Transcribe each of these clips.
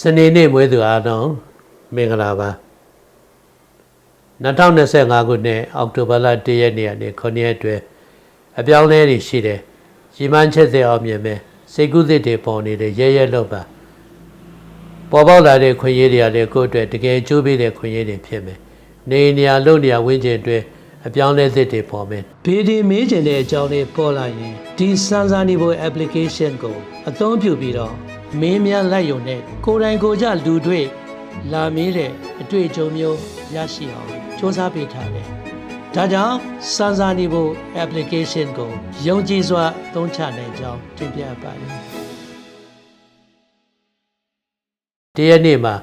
စနေနေ့မွေးသူအားလုံးမင်္ဂလာပါ2025ခုနှစ်အောက်တိုဘာလ1ရက်နေ့ကနေ9ရက်အတွင်းအပြောင်းအလဲတွေရှိတယ်ရီမန်းချက်တဲ့အောင်မြင်မယ်စိတ်ကူးသစ်တွေပေါ်နေတယ်ရဲရဲလို့ပါပေါ်ပေါက်လာတဲ့ခွင့်ရည်တွေကလည်းကိုယ့်အတွက်တကယ်ကျိုးပေးတဲ့ခွင့်ရည်တွေဖြစ်မယ်နေနေရာလုံနေရာဝင်းကျင်အတွင်းအပြောင်းအလဲသစ်တွေပေါ်မယ်ဘေဒီမေးကျင်တဲ့အကြောင်းလေးပေါ်လာရင်ဒီစမ်းစာနေဖို့ application ကိုအသုံးပြုပြီးတော့မင်းများလိုက်ရုံနဲ့ကိုယ်တိုင်ကိုယ်ကြလူတွေ့လာမေးတဲ့အတွေ့အကြုံမျိုးရရှိအောင်စ조사ပေးထားတယ်။ဒါကြောင့်စမ်းစာနေဖို့ application ကိုယုံကြည်စွာသုံးချနိုင်ကြောင်းတင်ပြပါတယ်။တရက်နေ့မှာ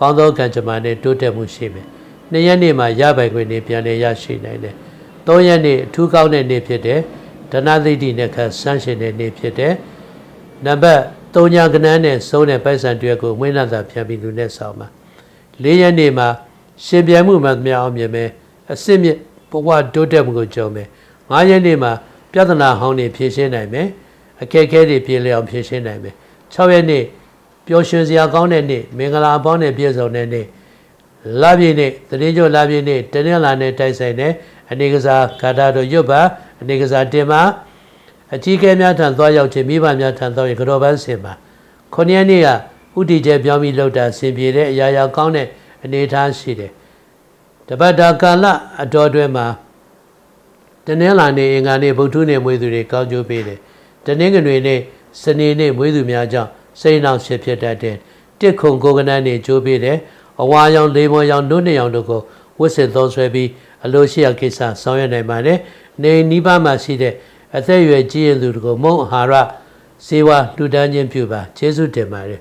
ကောင်းသောကံကြမ္မာနဲ့တိုးတက်မှုရှိမယ်။နှစ်ရက်နေ့မှာရပိုင်ခွင့်နဲ့ပြန်လည်ရရှိနိုင်တယ်။သုံးရက်နေ့အထူးကောင်းတဲ့နေ့ဖြစ်တယ်။ဒနာသိတိနဲ့ခတ်ဆန်းရှင်တဲ့နေ့ဖြစ်တယ်။နံပါတ် 3ညကနန်းနဲ့စုံးတဲ့ပိုက်ဆံတွဲကိုမွေးနာသာဖြတ်ပြီးလူနဲ့ဆောင်မှာ၄ရက်နေ့မှာရှင်ပြိုင်မှုမှမြောက်အောင်မြင်မယ်အစစ်မြစ်ဘဝတိုးတက်မှုကိုကြုံမယ်၅ရက်နေ့မှာပြဿနာဟောင်းတွေဖြေရှင်းနိုင်မယ်အခက်အခဲတွေပြေလည်အောင်ဖြေရှင်းနိုင်မယ်၆ရက်နေ့ပျော်ရွှင်စရာကောင်းတဲ့နေ့မင်္ဂလာအပေါင်းနဲ့ပြည့်စုံတဲ့နေ့လာပြည့်နေ့တတိကျလာပြည့်နေ့တနင်္လာနေ့တိုက်ဆိုင်တဲ့အနေကစားဂါတာတို့ရွတ်ပါအနေကစားတင်ပါ အကြီးကဲများထံသွားရောက်ခြင်းမိဘများထံသွားရင်ကြော်ပန်းစင်ပါခုနှစ်ရက်နေ့ကဥတီကျပြောင်းပြီးလောက်တာဆင်ပြေတဲ့အရာရာကောင်းတဲ့အနေအထားရှိတယ်တပတ်တာကာလအတော်အတွင်းမှာတနင်္လာနေ့အင်္ဂါနေ့ဗုဒ္ဓနေ့မွေးသူတွေကောင်းကျိုးပေးတယ်တနင်္ဂနွေနေ့စနေနေ့မွေးသူများကြောင့်စိတ်နှောင့်ရှက်ဖြစ်တတ်တဲ့တစ်ခုံကိုကနန်းနေ့ကျိုးပေးတယ်အဝါရောင်လေးမော်ရောင်နှုတ်နှစ်ရောင်တို့ကိုဝစ်စစ်သုံးဆွဲပြီးအလိုရှိရာကိစ္စဆောင်ရွက်နိုင်ပါတယ်နေနီးပါးမှာရှိတဲ့ အသက်အရွယ်ကြီးရင်သူတို့ကိုမုံအာဟာရစေဝါလှူဒန်းခြင်းပြုပါကျေးဇူးတင်ပါတယ်